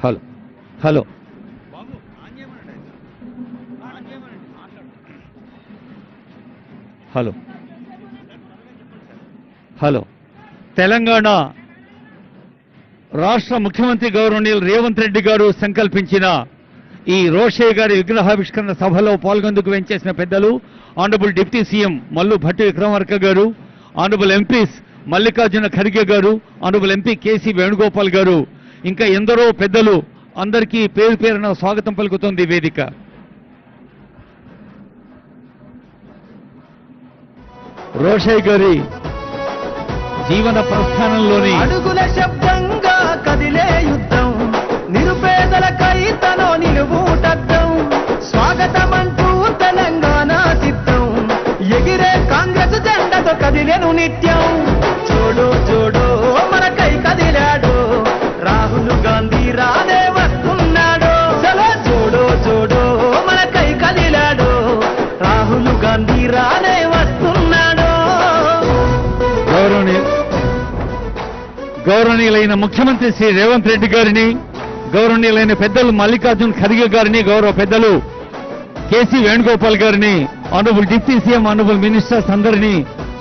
Hello hello. Hello. Hello. Telangana రాష్ట్ర ముఖ్యమంత్రి గౌరవనీయులు రేవంత్ రెడ్డి గారు సంకల్పించిన ఈ రోషయ్య గారి విగ్రహావిష్కరణ సభలో పాల్గొందుకు వెంచేసిన పెద్దలు honourable deputy CM Mallu Bhatti Vikramarka garu honourable MPs Mallikarjuna Kharge garu honourable MP KC Venugopal గారు ఇంకా ఎందరో పెద్దలు అందరికీ పేరు పేరున స్వాగతం పలుకుతోంది వేదిక. రోషయ్ గారి జీవన ప్రస్థానంలోని అడుగుల శబ్దంగా కదిలే యుద్ధం నిరుపేదల గౌరవనీయ గౌరవనీయులైన ముఖ్యమంత్రి శ్రీ రేవంత్ రెడ్డి గారిని గౌరవనీయులైన పెద్దలు మల్లికార్జున్ ఖర్గే గారిని గౌరవ పెద్దలు కేసీ వేణుగోపాల్ గారిని honourable deputy CM honourable ministers అందరినీ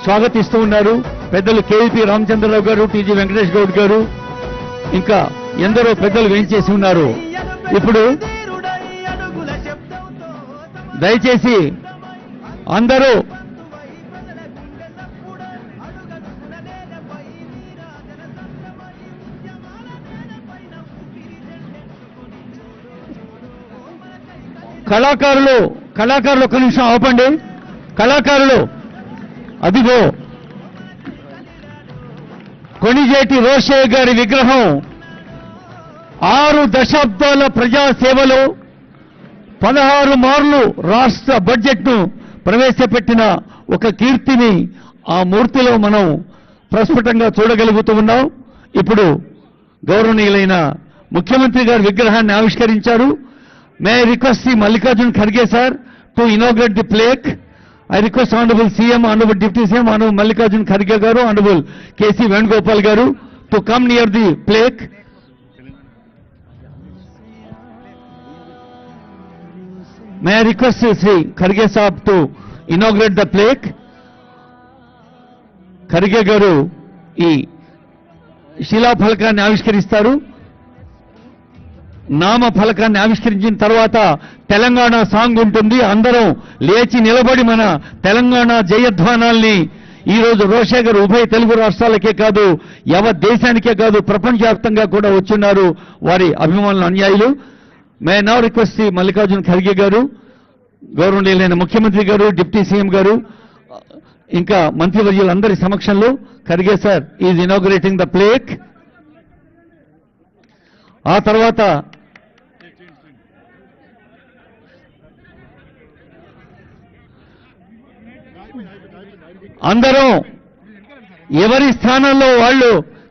స్వాగతిస్తూ ఉన్నారు. పెద్దలు కేవీపీ రామచంద్రరావు గారు టీజీ వెంకటేష్ గౌడ్ గారు ఇంకా ఎందరో పెద్దలు వేయించేసి ఉన్నారు. ఇప్పుడు దయచేసి అందరూ కళాకారులు కళాకారులు ఒక్క నిమిషం ఆపండి. కళాకారులు అదిగో. కొణిజేటి రోషయ్య గారి విగ్రహం. ఆరు దశాబ్దాల ప్రజాసేవలో పదహారు మార్లు రాష్ట్ర బడ్జెట్ను ప్రవేశపెట్టిన ఒక కీర్తిని ఆ మూర్తిలో మనం ప్రస్ఫుటంగా చూడగలుగుతూ ఉన్నాం. ఇప్పుడు గౌరవనీయులైన ముఖ్యమంత్రి గారి విగ్రహాన్ని ఆవిష్కరించారు. May I request C Mallikarjun Kharge sir to inaugurate the plaque I request honourable CM honourable deputy CM honourable Mallikarjun Kharge garu honourable KC Venugopal garu to come near the plaque may I request Shri Kharge saab to inaugurate the plaque Kharge garu ఈ శిలాఫలకాన్ని ఆవిష్కరిస్తారు నామ ఫలకాన్ని ఆవిష్కరించిన తర్వాత Telangana song ఉంటుంది. అందరం లేచి నిలబడి మన తెలంగాణ జయధ్వానాల్ని ఈరోజు రోజు గారు ఉభయ తెలుగు రాష్ట్రాలకే కాదు యావత్ దేశానికే కాదు ప్రపంచవ్యాప్తంగా కూడా వచ్చున్నారు. వారి అభిమానులు అన్యాయులు. మే నా రిక్వెస్ట్ శ్రీ మల్లికార్జున ఖర్గే గారు గౌరవనీయులైన ముఖ్యమంత్రి గారు డిప్యూటీ సీఎం గారు ఇంకా మంత్రివర్యులందరి సమక్షంలో Kharge sir is inaugurating the plaque. ఆ తర్వాత అందరూ ఎవరి స్థానంలో వాళ్ళు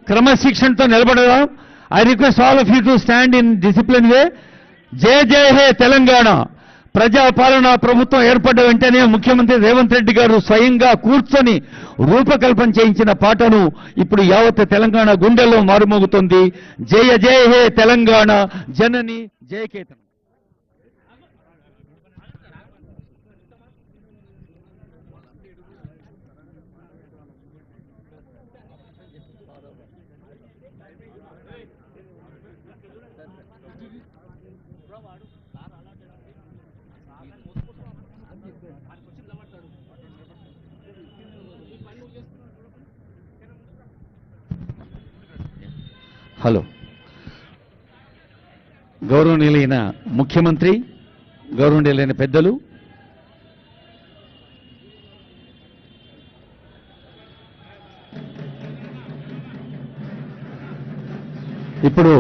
క్రమశిక్షణతో నిలబడదాం. I request all of you to stand in discipline way Jaya Jaya He Telangana. ప్రజాపాలన ప్రభుత్వం ఏర్పడ్డ వెంటనే ముఖ్యమంత్రి రేవంత్ రెడ్డి గారు స్వయంగా కూర్చొని రూపకల్పన చేయించిన పాటను ఇప్పుడు యావత్ తెలంగాణ గుండెల్లో మారుమోగుతుంది. జయ జయ హే తెలంగాణ. జనని జయకేతనం హలో. గౌరవనీయులైన ముఖ్యమంత్రి గౌరవనీయులైన పెద్దలు ఇప్పుడు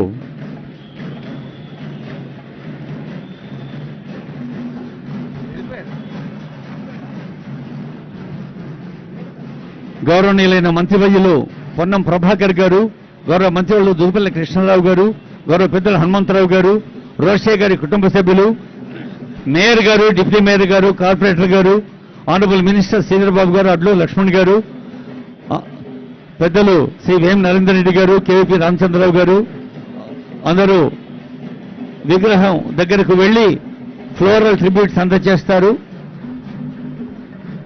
గౌరవనీయులైన మంత్రివర్యులు పొన్నం ప్రభాకర్ గారు గౌరవ మంత్రివర్యులు దుర్పల్లి కృష్ణారావు గారు గౌరవ పెద్దలు హనుమంతరావు గారు రోషే గారి కుటుంబ సభ్యులు mayor garu deputy mayor garu corporator garu honourable minister Sridhar Babu garu Adlu Laxman గారు పెద్దలు శ్రీ వేం నరేందర్ రెడ్డి గారు కేవీపీ రామచంద్రరావు గారు అందరూ విగ్రహం దగ్గరకు వెళ్ళి ఫ్లోరల్ ట్రిబ్యూట్స్ అందజేస్తారు.